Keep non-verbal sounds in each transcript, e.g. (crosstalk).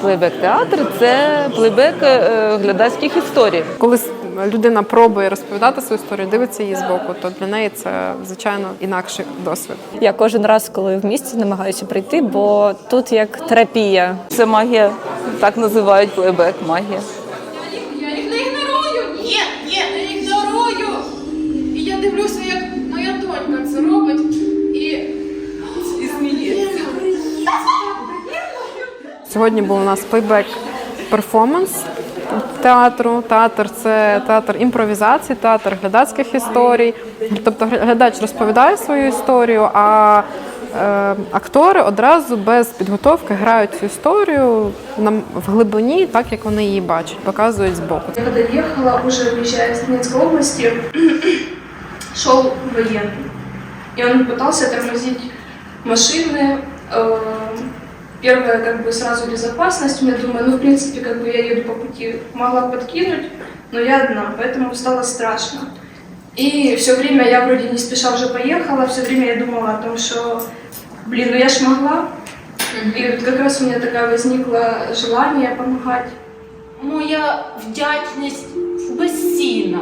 Плейбек-театр це плейбек е, глядацьких історій. Коли людина пробує розповідати свою історію, дивиться її збоку, то для неї це звичайно інакший досвід. Я кожен раз, коли в місті, намагаюся прийти, бо тут як терапія. Це магія, так називають плейбек, магія. Сьогодні був у нас плейбек перформанс театру. Театр це театр імпровізації, театр глядацьких історій. Тобто глядач розповідає свою історію, а е, актори одразу без підготовки грають цю історію нам в глибині, так як вони її бачать, показують збоку. Я когда ехала, уже выезжая из Донецкой области, (clears throat) шел военный. И он пытался тормозить машины. Э, Первое, как бы сразу безопасность. Я думаю, ну, в принципе, как бы я еду по пути, могла подкинуть, но я одна, поэтому стало страшно. И все время я вроде не спеша уже поехала, все время я думала о том, что, блин, ну я ж могла. И вот как раз у меня такое возникло желание помогать. Моя вдячність безцінна.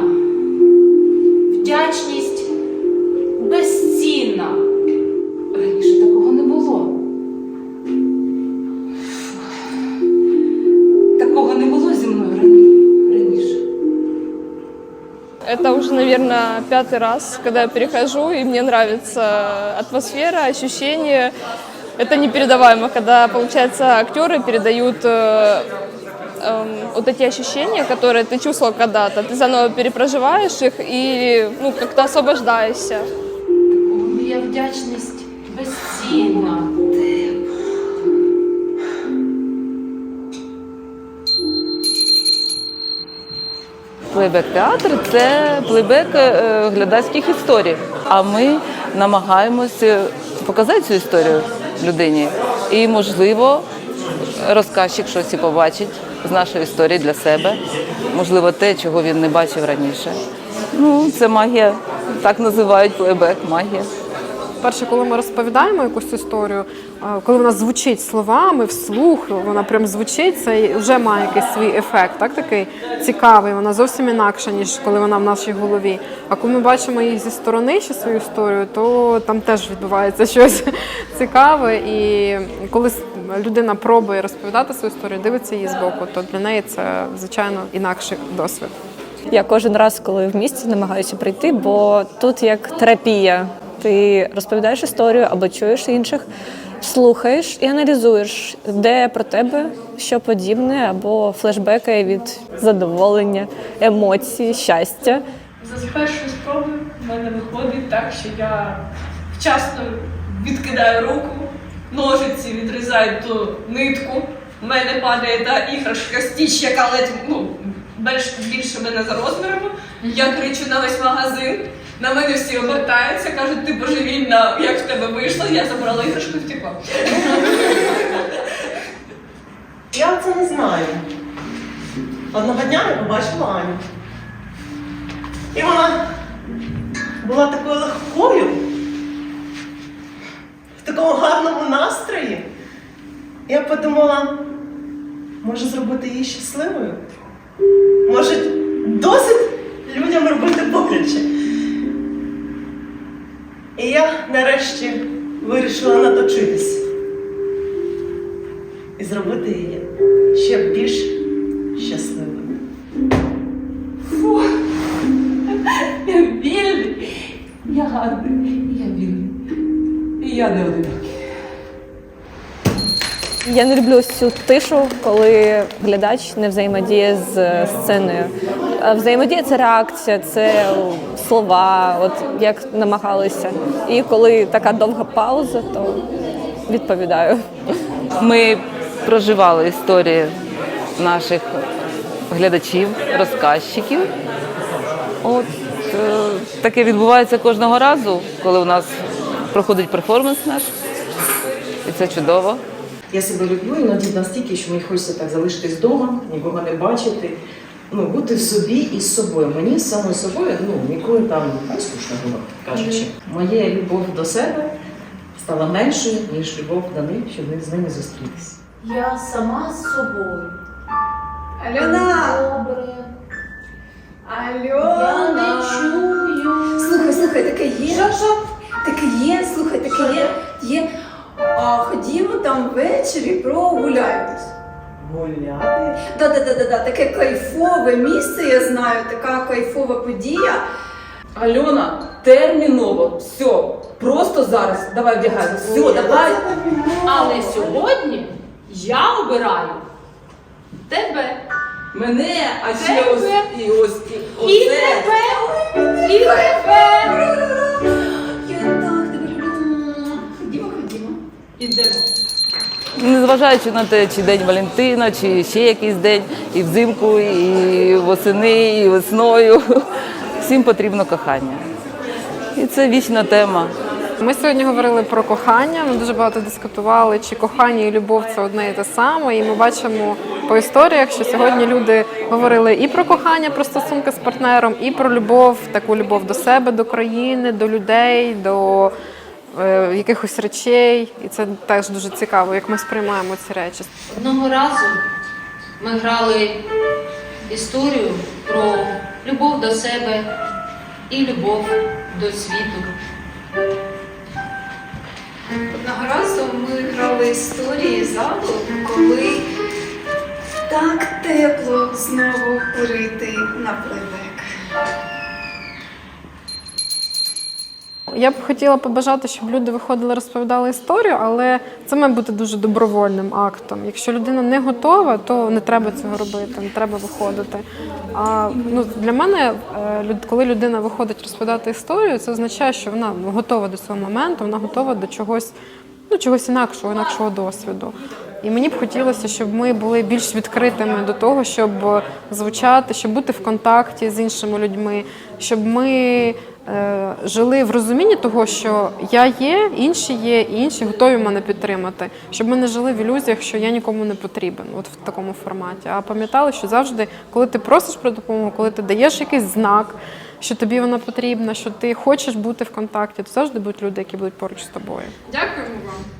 Вдячність уже, наверное, пятый раз, когда я перехожу, и мне нравится атмосфера, ощущение. Это непередаваемо, когда, получается, актеры передают э, эм, вот эти ощущения, которые ты чувствовал когда-то. Ты заново перепроживаешь их и ну, как-то освобождаешься. Моя вдячність безцінна. Плейбек-театр це плейбек е, глядацьких історій. А ми намагаємося показати цю історію людині. І, можливо, розказчик щось і побачить з нашої історії для себе. Можливо, те, чого він не бачив раніше. Ну, це магія, так називають плейбек, магія. Перше, коли ми розповідаємо якусь історію, коли вона звучить словами вслух, вона прям звучить, це вже має якийсь свій ефект, так такий цікавий. Вона зовсім інакша, ніж коли вона в нашій голові. А коли ми бачимо її зі сторони ще свою історію, то там теж відбувається (laughs) щось цікаве. І коли людина пробує розповідати свою історію, дивиться її збоку, то для неї це звичайно інакший досвід. Я кожен раз, коли в місті, намагаюся прийти, бо тут як терапія. Ти розповідаєш історію або чуєш інших, слухаєш і аналізуєш, де про тебе що подібне, або флешбеки від задоволення, емоцій, щастя. За першої спроби в мене виходить так, що я вчасно відкидаю руку, ножиці відрізають ту нитку. В мене падає та іграшка стіч, яка ледь ну, більше мене за розмірами. Я кричу на весь магазин. На мене всі обертаються, кажуть, ти божевільна, як в тебе вийшло, я забрала іграшку і. Я це не знаю. Одного дня я побачила Аню. І вона була такою легкою, в такому гарному настрої. Я подумала, може зробити її щасливою? Я не одинокий. Я не люблю ось цю тишу, коли глядач не взаємодіє з сценою. Взаємодія це реакція, це слова, от як намагалися. І коли така довга пауза, то відповідаю. Ми проживали історії наших глядачів, розказчиків. От е, таке відбувається кожного разу, коли у нас проходить перформанс наш. І це чудово. Я себе люблю іноді настільки, що мені хочеться так залишитись вдома, нікого не бачити. Ну, бути в собі і з собою. Мені з самою собою ну, ніколи там не скучно було, кажучи. Моя любов до себе стала меншою, ніж любов до них, щоб ми з ними зустрітися. Я сама з собою. Альона! Добре. Альона! Я не чую. Слухай, слухай, таке є. Що, що? Таке є, слухай, таке є. Є. А ходімо там ввечері прогуляємось. Гуляти. Да-да-да-да, таке кайфове місце, я знаю, така кайфова подія. Альона, терміново, все, просто зараз. Давай вдягайся. Все, давай. Але сьогодні я обираю тебе. Мене, а ще ось і ось і І оце. тебе. І тебе. Ходімо. Ідемо. Незважаючи на те, чи день Валентина, чи ще якийсь день, і взимку, і восени, і весною. (laughs) Всім потрібно кохання. І це вічна тема. Ми сьогодні говорили про кохання. Ми дуже багато дискутували, чи кохання і любов це одне і те саме. І ми бачимо по історіях, що сьогодні люди говорили і про кохання, про стосунки з партнером, і про любов, таку любов до себе, до країни, до людей, до е, якихось речей. І це теж дуже цікаво, як ми сприймаємо ці речі. Одного разу ми грали історію про любов до себе і любов до світу. Одного разу ми грали історії залу, коли так тепло знову курити на плевек. Я б хотіла побажати, щоб люди виходили, розповідали історію, але це має бути дуже добровольним актом. Якщо людина не готова, то не треба цього робити, не треба виходити. А ну для мене, е, коли людина виходить розповідати історію, це означає, що вона готова до цього моменту, вона готова до чогось, ну чогось інакшого, інакшого досвіду. І мені б хотілося, щоб ми були більш відкритими до того, щоб звучати, щоб бути в контакті з іншими людьми, щоб ми е, жили в розумінні того, що я є, інші є, і інші готові мене підтримати. Щоб ми не жили в ілюзіях, що я нікому не потрібен, от в такому форматі. А пам'ятали, що завжди, коли ти просиш про допомогу, коли ти даєш якийсь знак, що тобі вона потрібна, що ти хочеш бути в контакті, то завжди будуть люди, які будуть поруч з тобою. Дякуємо вам.